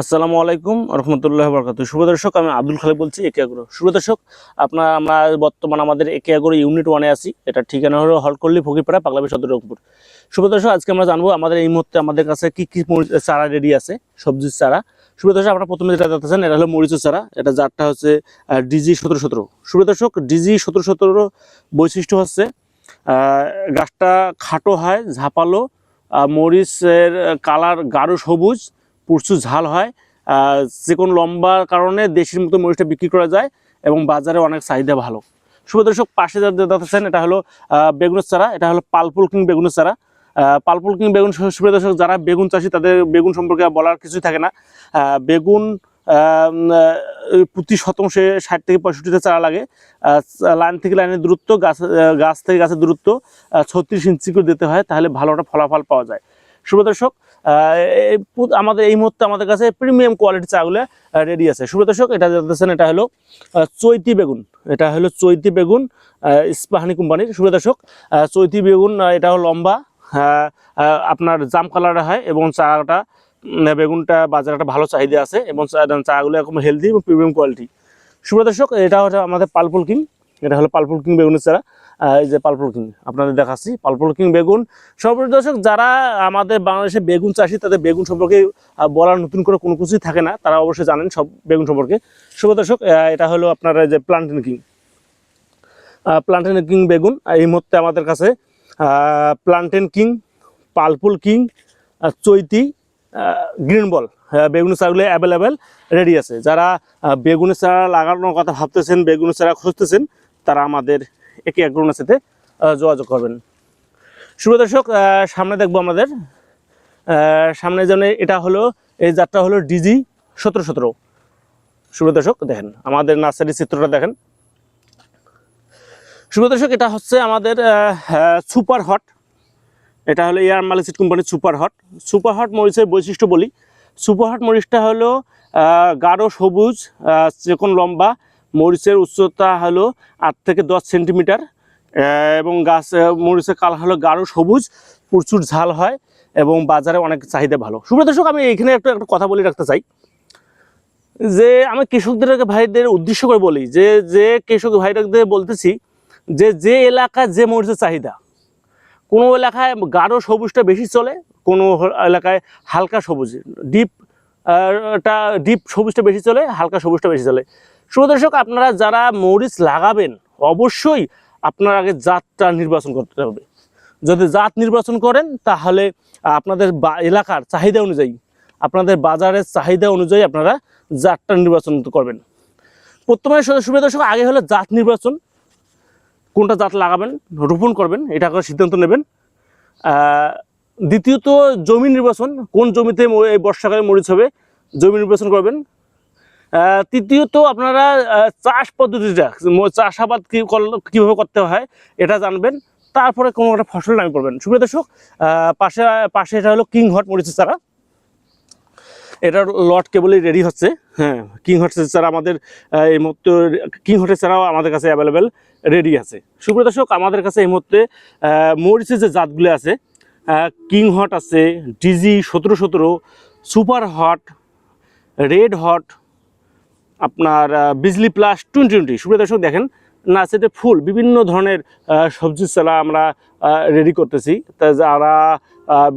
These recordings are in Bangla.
আসসালামু আলাইকুম রহমতুল্লাহ বরকাত শুভ দর্শক, আমি আব্দুল খালেক বলছি, একে আগ্রহ শুভ দর্শক, আপনার, আমরা বর্তমান আমাদের একে আগ্রহ ইউনিট ওয়ানে আছি। এটা ঠিকানা হলো হলকল্লি, ফকিরপাড়া, পাগলাবি সদর রংপুর। শুভ দর্শক, আজকে আমরা জানব আমাদের এই মুহূর্তে আমাদের কাছে কি কি চারা রেডি আছে, সবজির চারা। শুভ দর্শক, আপনারা প্রথমে যেটা দেখতেছেন এটা হলো মরিচের চারা। এটা জাতটা হচ্ছে ডিজি সতেরো সতেরো। শুভ দর্শক, ডিজি সতেরো সতেরো বৈশিষ্ট্য হচ্ছে গাছটা খাটো হয়, ঝাপালো মরিচের কালার গাঢ় সবুজ প্রচুর ঝাল হয় যে কোনো লম্বা কারণে দেশের মতো মরিচটা বিক্রি করা যায় এবং বাজারে অনেক চাহিদা ভালো। শুভ দর্শক, পাশে যা দেখতেছেন এটা হলো বেগুনের চারা, এটা হলো পালপুল কিং বেগুনের চারা। পালপুল কিং বেগুন শুভ দর্শক, যারা বেগুন চাষি, তাদের বেগুন সম্পর্কে বলার কিছুই থাকে না। বেগুন প্রতি শতাংশে ষাট থেকে পঁয়ষট্টিটা চারা লাগে। লাইন থেকে লাইনের দূরত্ব, গাছ গাছ থেকে গাছের দূরত্ব ছত্রিশ ইঞ্চি করে দিতে হয়, তাহলে ভালো একটা ফলাফল পাওয়া যায়। শুভ দর্শক আহ, আমাদের এই মুহূর্তে আমাদের কাছে প্রিমিয়াম কোয়ালিটি চাগুলো রেডি আছে। শুভ দর্শক এটা দেখতেছেন এটা হলো চৈতি বেগুন। এটা হলো চৈতি বেগুন ইস্পাহানি কোম্পানির। শুভ দর্শক চৈতি বেগুন এটা হলো লম্বা আপনার জাম কালার হয় এবং চাটা বেগুনটা বাজারে একটা ভালো চাহিদা আছে এবং চাগুলো এরকম হেলদি এবং প্রিমিয়াম কোয়ালিটি শুভ দর্শক এটা হচ্ছে আমাদের পালপুল কিং। এটা হলো পালপুল কিং বেগুনের চারা। এই যে পালপুল কিং, আপনাদের দেখাচ্ছি। পালপুল কিং বেগুন। সর্বোচ্চ দর্শক, যারা আমাদের বাংলাদেশে বেগুন চাষি, তাদের বেগুন সম্পর্কে বলার নতুন করে কোনো কিছুই থাকে না, তারা অবশ্যই জানেন সব বেগুন সম্পর্কে। শুভ দর্শক এটা হলো আপনার যে প্লান্টেন কিং প্লান্টেন কিং বেগুন এই মুহূর্তে আমাদের কাছে প্লান্টেন কিং পালপুল কিং চৈতি গ্রিন বল বেগুনের চারাগুলো অ্যাভেলেবেল রেডি আছে। যারা বেগুনের চারা লাগানোর কথা ভাবতেছেন, বেগুনের চারা খুঁজতেছেন তারা আমাদের একে একগুলোর সাথে যোগাযোগ করবেন। শুভ দর্শক সামনে দেখব আমাদের। সামনে যেন এটা হলো, এই যাত্রা হলো ডিজি সতেরো সতেরো। শুভ দর্শক, দেখেন, আমাদের নার্সারি চিত্রটা দেখেন। শুভ দর্শক, এটা হচ্ছে আমাদের সুপার হট। এটা হলো এয়ার মালিসিট কোম্পানির সুপার হট। সুপার হট মরিচের বৈশিষ্ট্য বলি। সুপার হট মরিচটা হলো গাঢ় সবুজ চিকন লম্বা মরিচের উচ্চতা হলো আট থেকে দশ সেন্টিমিটার এবং গাছ মরিচের কালার হলো গাঢ় সবুজ, প্রচুর ঝাল হয় এবং বাজারে অনেক চাহিদা ভালো। সুপ্রিয় দর্শক, আমি এখানে একটু, একটা কথা বলে রাখতে চাই। যে আমি কৃষকদের ভাইদের উদ্দেশ্য করে বলি, যে যে কৃষক ভাইদের বলতেছি যে যে এলাকায় যে মরিচের চাহিদা, কোনো এলাকায় গাঢ় সবুজটা বেশি চলে, কোনো এলাকায় হালকা সবুজ, ডিপ ডিপ সবুজটা বেশি চলে, হালকা সবুজটা বেশি চলে। শুভ দর্শক, আপনারা যারা মরিচ লাগাবেন, অবশ্যই আপনার আগে জাতটা নির্বাচন করতে হবে। যদি জাত নির্বাচন করেন, তাহলে আপনাদের এলাকার চাহিদা অনুযায়ী, আপনাদের বাজারের চাহিদা অনুযায়ী আপনারা জাতটা নির্বাচন করবেন। প্রথমে সুবিধা দর্শক, আগে হলো জাত নির্বাচন। কোনটা জাত লাগাবেন, রোপণ করবেন, এটা করে সিদ্ধান্ত নেবেন। দ্বিতীয়ত জমি নির্বাচন, কোন জমিতে এই বর্ষাকালে মরিচ হবে, জমি নির্বাচন করবেন। তৃতীয়ত আপনারা চাষ পদ্ধতিটা চাষাবাদ কী কীভাবে করতে হয়, এটা জানবেন। তারপরে কোনো একটা ফসল নামে পড়বেন। সুপ্রিয় দর্শক পাশে পাশে এটা হলো কিং হট মরিচের চারা। এটার লট কেবলই রেডি হচ্ছে। হ্যাঁ কিং হটের চারা আমাদের এই মুহূর্তে কিং হটের চারাও আমাদের কাছে অ্যাভেলেবেল রেডি আছে। সুপ্রিয় দর্শক, আমাদের কাছে এই মুহূর্তে মরিচের যে জাতগুলো আছে কিং হট আছে, ডিজি সতেরো সতেরো, সুপার হট, রেড হট আপনার বিজলি প্লাস টোয়েন্টি টোয়েন্টি সুপ্রিয় দর্শক দেখেন নার্সারিতে ফুল বিভিন্ন ধরনের আহ, সবজির চারা আমরা রেডি করতেছি। তা যারা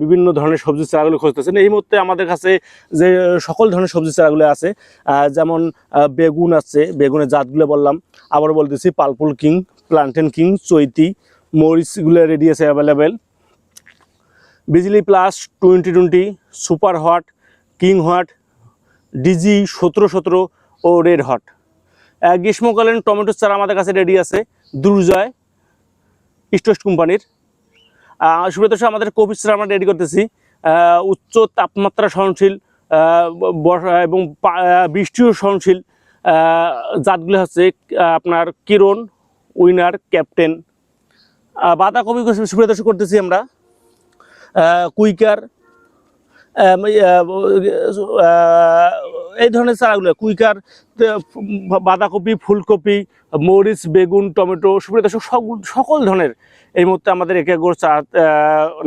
বিভিন্ন ধরনের সবজির চারাগুলো খুঁজতেছেন এই মুহূর্তে আমাদের কাছে যে সকল ধরনের সবজির চারাগুলো আছে যেমন বেগুন আছে বেগুনের জাতগুলো বললাম। আবার বলতেছি পালপুল কিং প্লান্টেন কিং চৈতি মরিচগুলো রেডি আছে available Bijli plus twenty twenty super hot king hot DG সতেরো সতেরো ও রেড হট। গ্রীষ্মকালীন টমেটো চারা আমাদের কাছে রেডি আছে, দুর্জয় ইস্টোস্ট কোম্পানির। সুব্রত আমাদের কপি চারা আমরা রেডি করতেছি। উচ্চ তাপমাত্রা সহনশীল বর্ষা এবং বৃষ্টিও সহনশীল। জাতগুলি হচ্ছে আপনার কিরণ, উইনার, ক্যাপ্টেন। বাঁধাকপি সুব্রত করতেছি আমরা। কুইকার এই ধরনের চারাগুলো, কুইকার বাঁধাকপি, ফুলকপি, মরিচ, বেগুন, টমেটো সুপ্রিয় সকল ধরনের এই মুহূর্তে আমাদের এক একর চা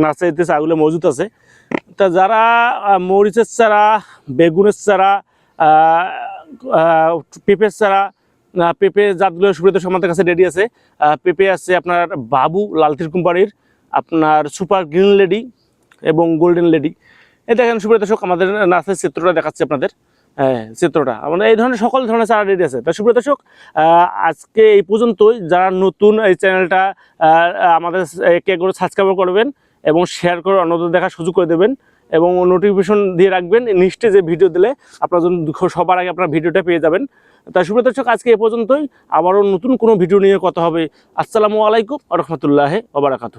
নার্সারিতে চারাগুলো মজুদ আছে। তা যারা মরিচের চারা, বেগুনের চারা পেঁপের চারা পেঁপে জাতগুলো সুবিধা আমাদের কাছে রেডি আছে। পেঁপে আছে আপনার বাবু লালতির কোম্পানির, আপনার সুপার গ্রিন লেডি এবং গোল্ডেন লেডি। এই দেখেন সুবিধা দর্শক আমাদের নাচের চিত্রটা দেখাচ্ছি আপনাদের। হ্যাঁ চিত্রটা। আমাদের এই ধরনের সকল ধরনের চারা রেডি আছে। তা সুপ্রিয় দর্শক আজকে এই পর্যন্তই। যারা নতুন এই চ্যানেলটা আমাদের কে করে সাবস্ক্রাইব করবেন এবং শেয়ার করে অন্যদের দেখার সুযোগ করে দেবেন এবং নোটিফিকেশন দিয়ে রাখবেন। নিশ্চয়ই যে ভিডিও দিলে আপনার জন্য সবার আগে আপনার ভিডিওটা পেয়ে যাবেন। তাই সুপ্রিয় দর্শক আজকে এ পর্যন্তই। আবারও নতুন কোনো ভিডিও নিয়ে কথা হবে। আসসালামু আলাইকুম রহমতুল্লাহ ওবরাকাতুহু